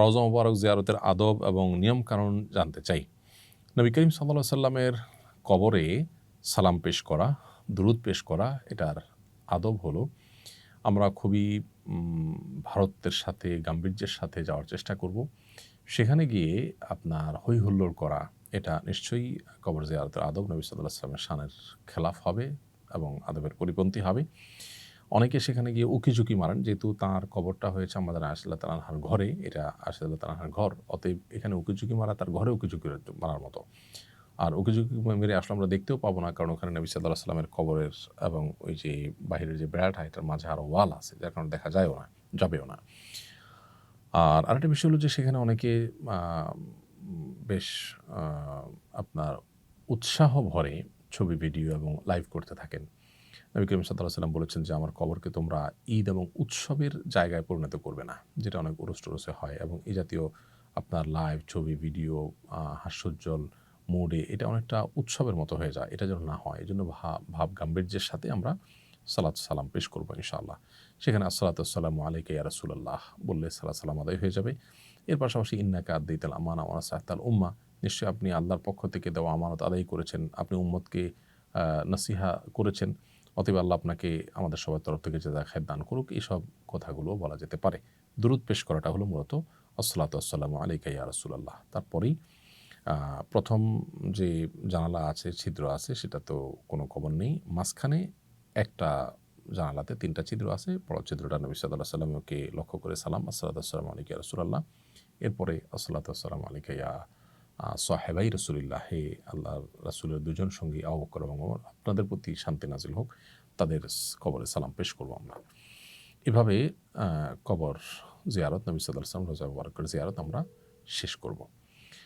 রওজা মুবারক, জিয়ারতের আদব এবং নিয়মকানুন জানতে চাই। নবী করিম সাল্লাহ সাল্লামের কবরে সালাম পেশ করা, দুরুদ পেশ করা, এটার আদব হলো আমরা খুবই ভারতের সাথে, গাম্ভীর্যের সাথে যাওয়ার চেষ্টা করব। সেখানে গিয়ে আপনার হই হুল্লোড় করা, এটা নিশ্চয়ই কবর জিয়ারতের আদব। নবী সাল্লাহ সাল্লামের শানের খেলাফ হবে এবং আদবের পরিপন্থী হবে। অনেকে সেখানে গিয়ে উকিঝুঁকি মারেন, যেহেতু তার কবরটা হয়েছে আমাদের আশিল্লাহ তালাহার ঘরে, এটা আশিল্লাহ তালাহার ঘর, অতএব এখানে উকিঝুঁকি মারা, তার ঘরে উকিঝুঁকি মারার মতো। আর উকিঝুঁকি মেরে আসলে আমরা দেখতেও পাবো না, কারণ ওখানে নবী সাল্লাহ সাল্লামের কবরের এবং ওই যে বাইরের যে বেড়াটা, এটার মাঝে আরও ওয়াল আছে, যার কারণে দেখা যায়ও না, যাবেও না। আর আরেকটা বিষয় হলো যে সেখানে অনেকে বেশ আপনার উৎসাহ ভরে ছবি, ভিডিও এবং লাইভ করতে থাকেন। নবী করিম সাল্লাহ সাল্লাম বলেছেন যে, আমার কবরকে তোমরা ঈদ এবং উৎসবের জায়গায় পরিণত করবে না, যেটা অনেক উরস টুরসে হয় এবং এই জাতীয় আপনার লাইভ ছবি ভিডিও হাস্যোজ্জ্বল মুডে এটা অনেকটা উৎসবের মতো হয়ে যায়। এটা যেন না হয় এই জন্য ভাব গাম্ভীর্যের সাথে আমরা সালাত সালাম পেশ করব ইনশাআল্লাহ। সেখানে আসসালাতাম আলাইকে ইয়া রাসূলুল্লাহ বললে, সালাত সালাম আদায় হয়ে যাবে। এর পাশাপাশি, ইন্নাকা আদ্দিতাল আমান আমার সাহতাল উম্মা। নিশ্চয়ই আপনি আল্লাহর পক্ষ থেকে দেওয়া আমানত আদায় করেছেন, আপনি উম্মতকে নসিহা করেছেন। অতএব আল্লাহ আপনাকে আমাদের সবার তরফ থেকে যে খায় দান করুক এইসব কথাগুলো বলা যেতে পারে। দূরত পেশ করাটা হলো মূলত, আসসালাতু আসসালামু আলাইকা ইয়া রাসূলুল্লাহ। তারপরেই প্রথম যে জানালা আছে, ছিদ্র আছে, সেটা তো কোনো খবর নেই। মাঝখানে একটা জানালাতে তিনটা ছিদ্র আছে, বড় ছিদ্রটা নবী সাল্লাহ সাল্লামকে লক্ষ্য করে সালাম, আসসালাতু আসসালামু আলাইকা রসুল্লাহ এরপরে, আসসালাতু আসসালামু আলাইকা ইয়া সাহেবাই রসুলিল্লাহ হে আল্লাহ রাসুলের দুজন সঙ্গী আবকর বকর এবং আপনাদের প্রতি শান্তি নাজিল হোক, তাদের কবরে সালাম পেশ করব আমরা। এভাবে কবর জিয়ারত, নবী সাল্লাহ সাল্লাম রোজা মুবারকের জিয়ারত আমরা শেষ করব।